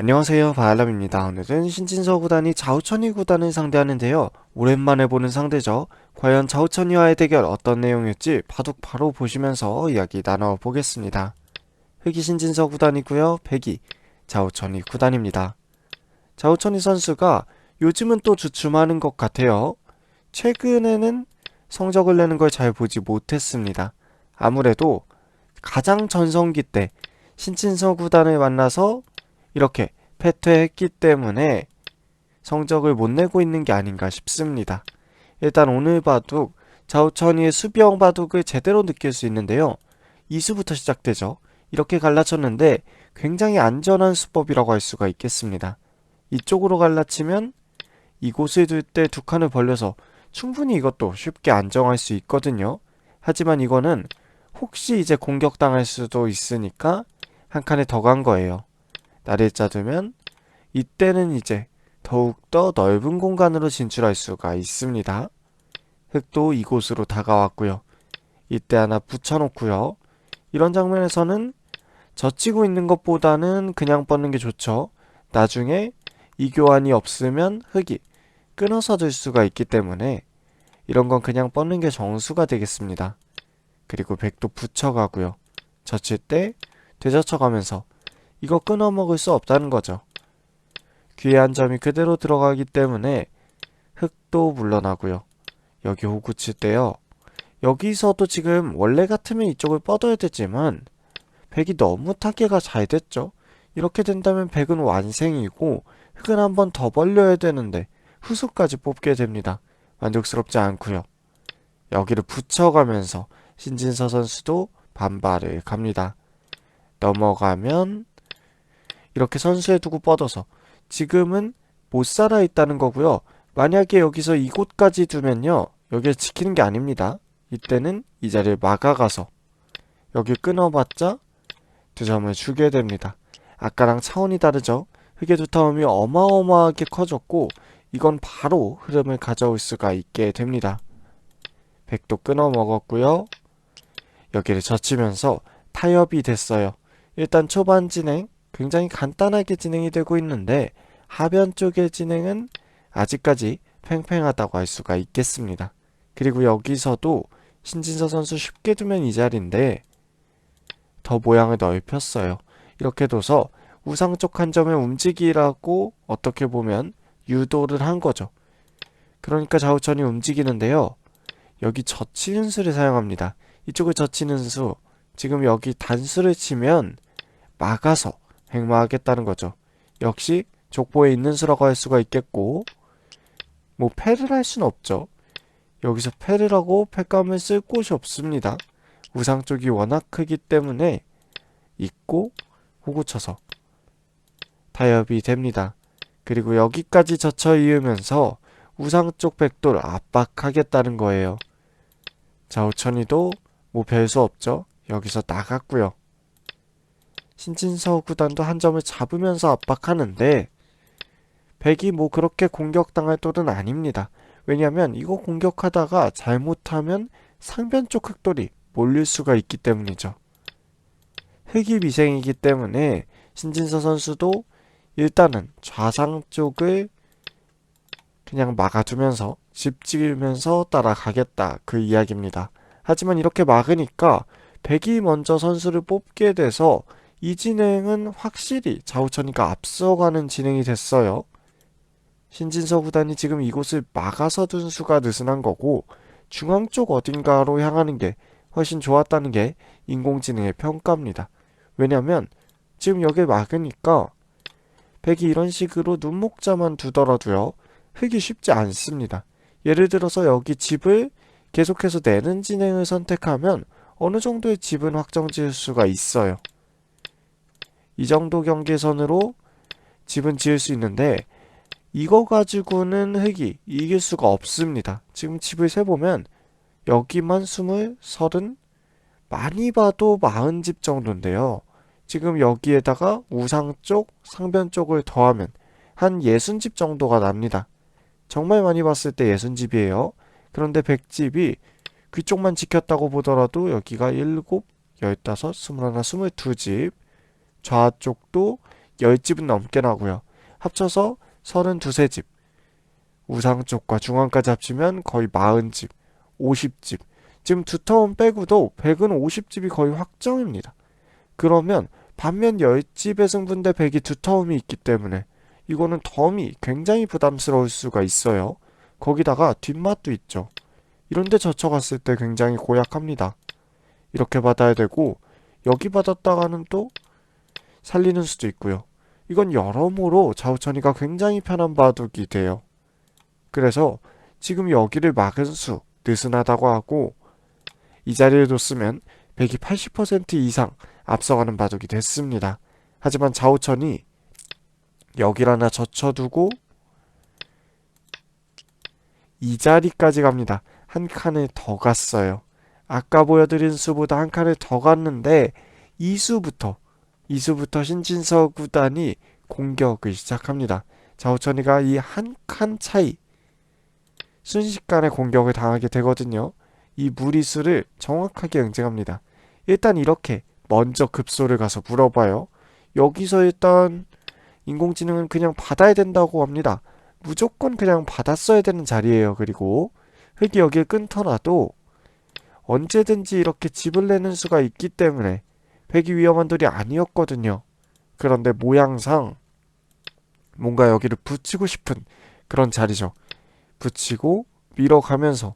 안녕하세요 바알람입니다. 오늘은 신진서 구단이 자우천이 구단을 상대하는데요. 오랜만에 보는 상대죠. 과연 자우천이와의 대결 어떤 내용일지 바둑 바로 보시면서 이야기 나눠보겠습니다. 흑이 신진서 구단이고요. 백이 자우천이 구단입니다. 자우천이 선수가 요즘은 또 주춤하는 것 같아요. 최근에는 성적을 내는 걸 잘 보지 못했습니다. 아무래도 가장 전성기 때 신진서 구단을 만나서 이렇게 패퇴했기 때문에 성적을 못 내고 있는 게 아닌가 싶습니다. 일단 오늘 바둑 자우천이의 수비형 바둑을 제대로 느낄 수 있는데요. 이수부터 시작되죠. 이렇게 갈라쳤는데 굉장히 안전한 수법이라고 할 수가 있겠습니다. 이쪽으로 갈라치면 이곳을 둘 때 두 칸을 벌려서 충분히 이것도 쉽게 안정할 수 있거든요. 하지만 이거는 혹시 이제 공격당할 수도 있으니까 한 칸에 더 간 거예요. 날일자 두면 이때는 이제 더욱더 넓은 공간으로 진출할 수가 있습니다. 흙도 이곳으로 다가왔고요. 이때 하나 붙여놓고요. 이런 장면에서는 젖히고 있는 것보다는 그냥 뻗는 게 좋죠. 나중에 이 교환이 없으면 흙이 끊어서 들 수가 있기 때문에 이런 건 그냥 뻗는 게 정수가 되겠습니다. 그리고 백도 붙여가고요. 젖힐 때 되젖혀가면서 이거 끊어 먹을 수 없다는 거죠. 귀에 한 점이 그대로 들어가기 때문에 흙도 물러나고요. 여기 호구 칠 때요. 여기서도 지금 원래 같으면 이쪽을 뻗어야 되지만 백이 너무 타개가 잘 됐죠. 이렇게 된다면 백은 완생이고 흙은 한 번 더 벌려야 되는데 후수까지 뽑게 됩니다. 만족스럽지 않고요. 여기를 붙여가면서 신진서 선수도 반발을 갑니다. 넘어가면 이렇게 선수에 두고 뻗어서 지금은 못 살아 있다는 거고요. 만약에 여기서 이곳까지 두면요. 여기를 지키는 게 아닙니다. 이때는 이 자리를 막아가서 여기 끊어봤자 두 점을 주게 됩니다. 아까랑 차원이 다르죠? 흑의 두 타움이 어마어마하게 커졌고 이건 바로 흐름을 가져올 수가 있게 됩니다. 백도 끊어 먹었고요. 여기를 젖히면서 타협이 됐어요. 일단 초반 진행 굉장히 간단하게 진행이 되고 있는데 하변 쪽의 진행은 아직까지 팽팽하다고 할 수가 있겠습니다. 그리고 여기서도 신진서 선수 쉽게 두면 이 자리인데 더 모양을 넓혔어요. 이렇게 둬서 우상 쪽 한 점에 움직이라고 어떻게 보면 유도를 한 거죠. 그러니까 좌우천이 움직이는데요. 여기 젖히는 수를 사용합니다. 이쪽을 젖히는 수 지금 여기 단수를 치면 막아서 횡마하겠다는 거죠. 역시 족보에 있는 수라고 할 수가 있겠고 뭐 패를 할 수는 없죠. 여기서 패를 하고 패감을 쓸 곳이 없습니다. 우상 쪽이 워낙 크기 때문에 있고 호구 쳐서 타협이 됩니다. 그리고 여기까지 젖혀 이으면서 우상 쪽 백도를 압박하겠다는 거예요. 좌우천이도 뭐 별 수 없죠. 여기서 나갔고요. 신진서 구단도 한 점을 잡으면서 압박하는데 백이 뭐 그렇게 공격당할 또는 아닙니다. 왜냐면 이거 공격하다가 잘못하면 상변 쪽 흑돌이 몰릴 수가 있기 때문이죠. 흑이 미생이기 때문에 신진서 선수도 일단은 좌상 쪽을 그냥 막아두면서 집 지으면서 따라가겠다 그 이야기입니다. 하지만 이렇게 막으니까 백이 먼저 선수를 뽑게 돼서 이 진행은 확실히 좌우천이가 앞서가는 진행이 됐어요. 신진서 구단이 지금 이곳을 막아서 둔 수가 느슨한 거고 중앙 쪽 어딘가로 향하는 게 훨씬 좋았다는 게 인공지능의 평가입니다. 왜냐면 지금 여길 막으니까 백이 이런 식으로 눈목자만 두더라도요 흙이 쉽지 않습니다. 예를 들어서 여기 집을 계속해서 내는 진행을 선택하면 어느 정도의 집은 확정 지을 수가 있어요. 이 정도 경계선으로 집은 지을 수 있는데 이거 가지고는 흙이 이길 수가 없습니다. 지금 집을 세보면 여기만 스물, 서른, 많이 봐도 마흔 집 정도인데요. 지금 여기에다가 우상 쪽, 상변 쪽을 더하면 한 예순 집 정도가 납니다. 정말 많이 봤을 때 예순 집이에요. 그런데 백집이 귀쪽만 지켰다고 보더라도 여기가 일곱, 열다섯, 스물하나, 스물두 집 좌쪽도 10집은 넘게 나고요. 합쳐서 32집. 우상 쪽과 중앙까지 합치면 거의 40집, 50집. 지금 두터운 빼고도 100은 50집이 거의 확정입니다. 그러면 반면 10집의 승부인데 100이 두터움이 있기 때문에 이거는 덤이 굉장히 부담스러울 수가 있어요. 거기다가 뒷맛도 있죠. 이런데 젖혀갔을 때 굉장히 고약합니다. 이렇게 받아야 되고 여기 받았다가는 또 살리는 수도 있고요. 이건 여러모로 좌우천이가 굉장히 편한 바둑이 돼요. 그래서 지금 여기를 막은 수 느슨하다고 하고 이 자리를 뒀으면 100이 80% 이상 앞서가는 바둑이 됐습니다. 하지만 좌우천이 여기를 하나 젖혀두고 이 자리까지 갑니다. 한 칸을 더 갔어요. 아까 보여드린 수보다 한 칸을 더 갔는데 이 수부터 이 수부터 신진서 구단이 공격을 시작합니다. 좌우천이가 이 한 칸 차이 순식간에 공격을 당하게 되거든요. 이 무리수를 정확하게 응징합니다. 일단 이렇게 먼저 급소를 가서 물어봐요. 여기서 일단 인공지능은 그냥 받아야 된다고 합니다. 무조건 그냥 받았어야 되는 자리예요. 그리고 흙이 여기를 끊더라도 언제든지 이렇게 집을 내는 수가 있기 때문에 백이 위험한 돌이 아니었거든요. 그런데 모양상 뭔가 여기를 붙이고 싶은 그런 자리죠. 붙이고 밀어가면서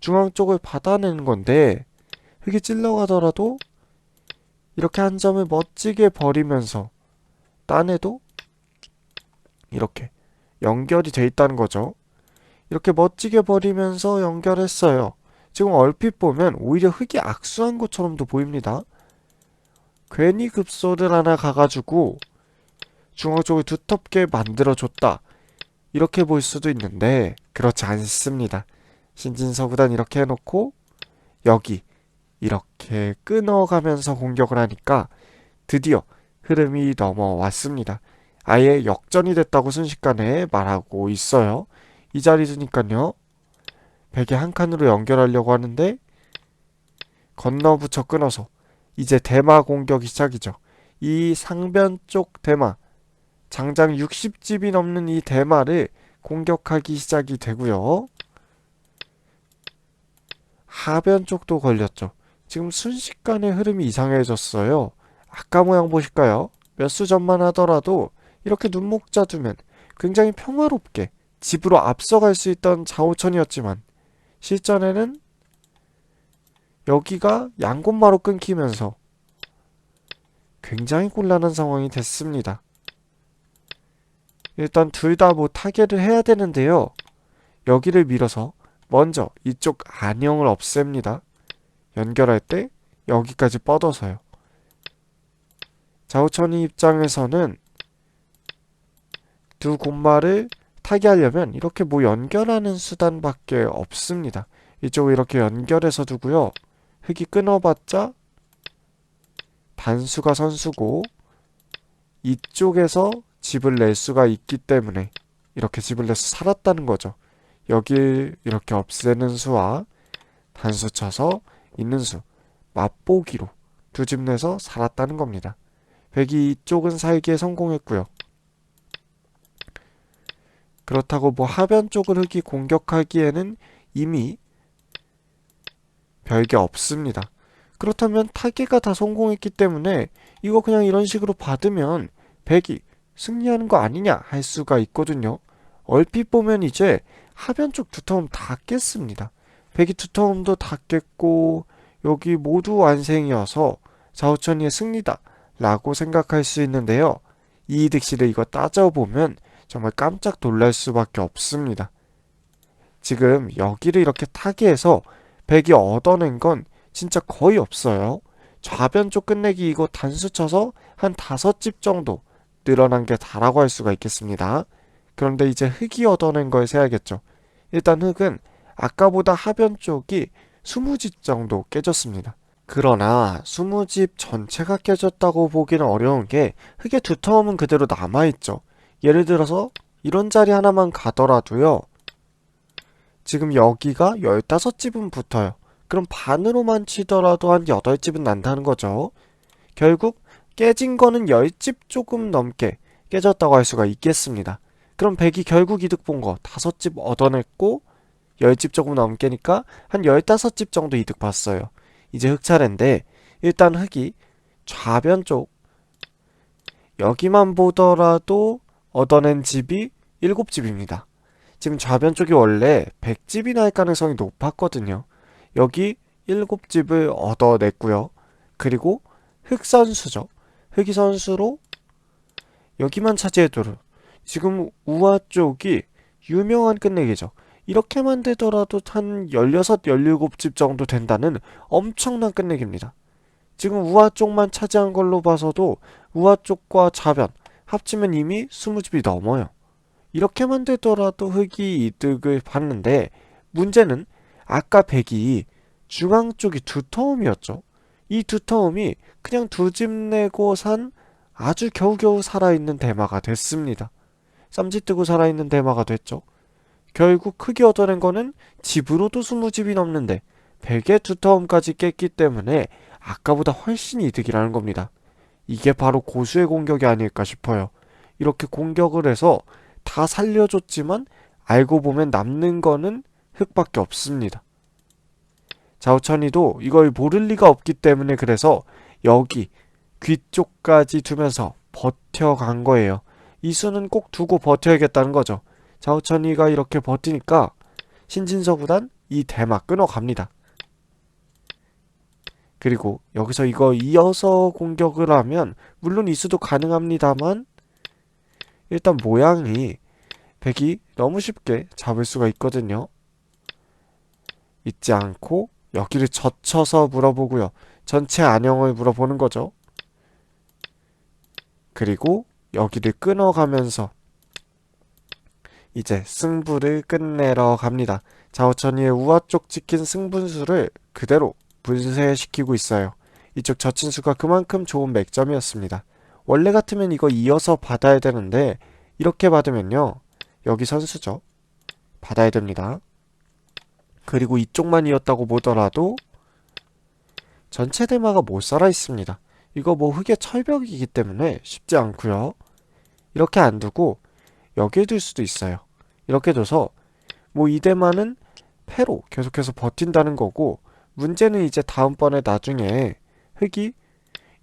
중앙 쪽을 받아내는 건데 흙이 찔러가더라도 이렇게 한 점을 멋지게 버리면서 따내도 이렇게 연결이 돼 있다는 거죠. 이렇게 멋지게 버리면서 연결했어요. 지금 얼핏 보면 오히려 흙이 악수한 것처럼도 보입니다. 괜히 급소를 하나 가가지고 중앙 쪽을 두텁게 만들어줬다. 이렇게 볼 수도 있는데 그렇지 않습니다. 신진서 구단 이렇게 해놓고 여기 이렇게 끊어가면서 공격을 하니까 드디어 흐름이 넘어왔습니다. 아예 역전이 됐다고 순식간에 말하고 있어요. 이 자리 두니까요. 베개 한 칸으로 연결하려고 하는데 건너붙여 끊어서 이제 대마 공격이 시작이죠. 이 상변 쪽 대마 장장 60집이 넘는 이 대마를 공격하기 시작이 되고요. 하변 쪽도 걸렸죠. 지금 순식간에 흐름이 이상해졌어요. 아까 모양 보실까요? 몇 수 전만 하더라도 이렇게 눈목자 두면 굉장히 평화롭게 집으로 앞서갈 수 있던 좌우천이었지만 실전에는 여기가 양곳마로 끊기면서 굉장히 곤란한 상황이 됐습니다. 일단 둘 다 뭐 타겟을 해야 되는데요. 여기를 밀어서 먼저 이쪽 안형을 없앱니다. 연결할 때 여기까지 뻗어서요. 좌우천이 입장에서는 두 곰마를 타개하려면 이렇게 뭐 연결하는 수단밖에 없습니다. 이쪽을 이렇게 연결해서 두고요. 흙이 끊어봤자 단수가 선수고 이쪽에서 집을 낼 수가 있기 때문에 이렇게 집을 내서 살았다는 거죠. 여길 이렇게 없애는 수와 단수 쳐서 있는 수 맛보기로 두 집 내서 살았다는 겁니다. 백이 이쪽은 살기에 성공했고요. 그렇다고 뭐 하변 쪽을 흙이 공격하기에는 이미 별게 없습니다. 그렇다면 타개가 다 성공했기 때문에 이거 그냥 이런 식으로 받으면 백이 승리하는 거 아니냐 할 수가 있거든요. 얼핏 보면 이제 하변 쪽 두터움 다 깼습니다. 백이 두터움도 다 깼고 여기 모두 완생이어서 좌우천이의 승리다 라고 생각할 수 있는데요. 이득실을 이거 따져보면 정말 깜짝 놀랄 수밖에 없습니다. 지금 여기를 이렇게 타기해서 백이 얻어낸 건 진짜 거의 없어요. 좌변 쪽 끝내기 이거 단수 쳐서 한 다섯 집 정도 늘어난 게 다라고 할 수가 있겠습니다. 그런데 이제 흙이 얻어낸 걸 세야겠죠. 일단 흙은 아까보다 하변 쪽이 20집 정도 깨졌습니다. 그러나 20집 전체가 깨졌다고 보기는 어려운 게 흙의 두터움은 그대로 남아있죠. 예를 들어서 이런 자리 하나만 가더라도요. 지금 여기가 15집은 붙어요. 그럼 반으로만 치더라도 한 8집은 난다는 거죠. 결국 깨진 거는 10집 조금 넘게 깨졌다고 할 수가 있겠습니다. 그럼 백이 결국 이득 본거 다섯 집 얻어냈고 열집 조금 넘게니까 한 열다섯 집 정도 이득 봤어요. 이제 흑 차례인데 일단 흑이 좌변 쪽 여기만 보더라도 얻어낸 집이 일곱 집입니다. 지금 좌변 쪽이 원래 100집이 날 가능성이 높았거든요. 여기 일곱 집을 얻어냈고요. 그리고 흑 선수죠. 흑이 선수로 여기만 차지해도록 지금 우아 쪽이 유명한 끝내기죠. 이렇게만 되더라도 한 16, 17집 정도 된다는 엄청난 끝내기입니다. 지금 우아 쪽만 차지한 걸로 봐서도 우아 쪽과 좌변 합치면 이미 20집이 넘어요. 이렇게만 되더라도 흑이 이득을 봤는데 문제는 아까 백이 중앙 쪽이 두터움이었죠. 이 두터움이 그냥 두 집 내고 산 아주 겨우겨우 살아있는 대마가 됐습니다. 쌈짓 뜨고 살아있는 대마가 됐죠. 결국 크게 얻어낸 거는 집으로도 20집이 넘는데 백의 두터움까지 깼기 때문에 아까보다 훨씬 이득이라는 겁니다. 이게 바로 고수의 공격이 아닐까 싶어요. 이렇게 공격을 해서 다 살려줬지만 알고 보면 남는 거는 흙밖에 없습니다. 자우천이도 이걸 모를 리가 없기 때문에 그래서 여기 귀 쪽까지 두면서 버텨간 거예요. 이 수는 꼭 두고 버텨야겠다는 거죠. 자우천이가 이렇게 버티니까 신진서 구단 이 대마 끊어갑니다. 그리고 여기서 이거 이어서 공격을 하면 물론 이 수도 가능합니다만 일단 모양이 백이 너무 쉽게 잡을 수가 있거든요. 잊지 않고 여기를 젖혀서 물어보고요. 전체 안형을 물어보는 거죠. 그리고 여기를 끊어가면서 이제 승부를 끝내러 갑니다. 자오천이의 우아 쪽 찍힌 승분수를 그대로 분쇄시키고 있어요. 이쪽 저친수가 그만큼 좋은 맥점이었습니다. 원래 같으면 이거 이어서 받아야 되는데 이렇게 받으면요. 여기 선수죠. 받아야 됩니다. 그리고 이쪽만 이었다고 보더라도 전체 대마가 못 살아 있습니다. 이거 뭐 흙의 철벽이기 때문에 쉽지 않고요. 이렇게 안 두고 여기에 둘 수도 있어요. 이렇게 둬서 뭐 이 대마는 패로 계속해서 버틴다는 거고 문제는 이제 다음번에 나중에 흙이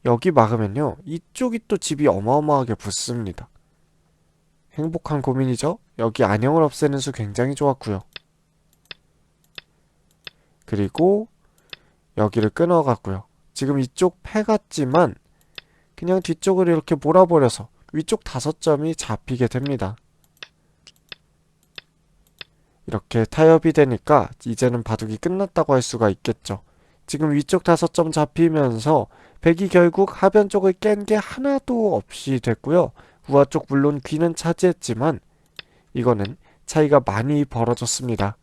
여기 막으면요. 이쪽이 또 집이 어마어마하게 붙습니다. 행복한 고민이죠? 여기 안형을 없애는 수 굉장히 좋았고요. 그리고 여기를 끊어갔고요. 지금 이쪽 패 같지만 그냥 뒤쪽으로 이렇게 몰아버려서 위쪽 다섯 점이 잡히게 됩니다. 이렇게 타협이 되니까 이제는 바둑이 끝났다고 할 수가 있겠죠. 지금 위쪽 다섯 점 잡히면서 백이 결국 하변 쪽을 깬 게 하나도 없이 됐고요. 우아 쪽 물론 귀는 차지했지만 이거는 차이가 많이 벌어졌습니다.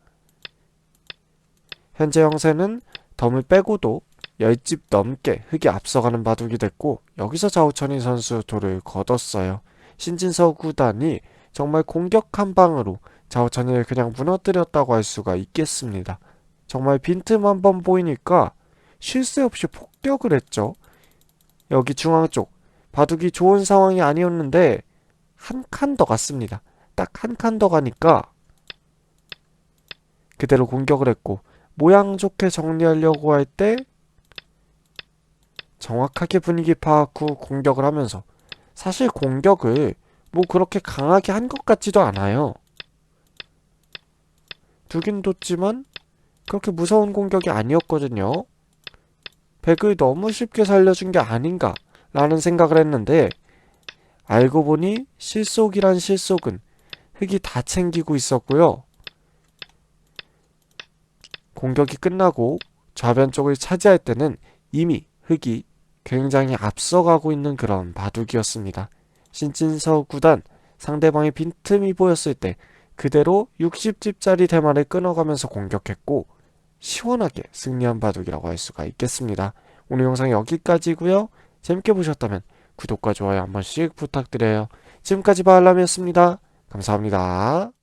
현재 형세는 덤을 빼고도 10집 넘게 흙이 앞서가는 바둑이 됐고 여기서 자우천희 선수 돌을 거뒀어요. 신진서 구단이 정말 공격 한 방으로 자우천희를 그냥 무너뜨렸다고 할 수가 있겠습니다. 정말 빈틈 한 번 보이니까 쉴 새 없이 폭격을 했죠. 여기 중앙 쪽 바둑이 좋은 상황이 아니었는데 한 칸 더 갔습니다. 딱 한 칸 더 가니까 그대로 공격을 했고 모양 좋게 정리하려고 할 때 정확하게 분위기 파악 후 공격을 하면서 사실 공격을 뭐 그렇게 강하게 한 것 같지도 않아요. 두긴 뒀지만 그렇게 무서운 공격이 아니었거든요. 백을 너무 쉽게 살려준 게 아닌가 라는 생각을 했는데 알고 보니 실속이란 실속은 흙이 다 챙기고 있었고요. 공격이 끝나고 좌변 쪽을 차지할 때는 이미 흙이 굉장히 앞서가고 있는 그런 바둑이었습니다. 신진서 구단 상대방의 빈틈이 보였을 때 그대로 60집짜리 대만을 끊어가면서 공격했고 시원하게 승리한 바둑이라고 할 수가 있겠습니다. 오늘 영상 여기까지고요. 재밌게 보셨다면 구독과 좋아요 한 번씩 부탁드려요. 지금까지 바알람이었습니다. 감사합니다.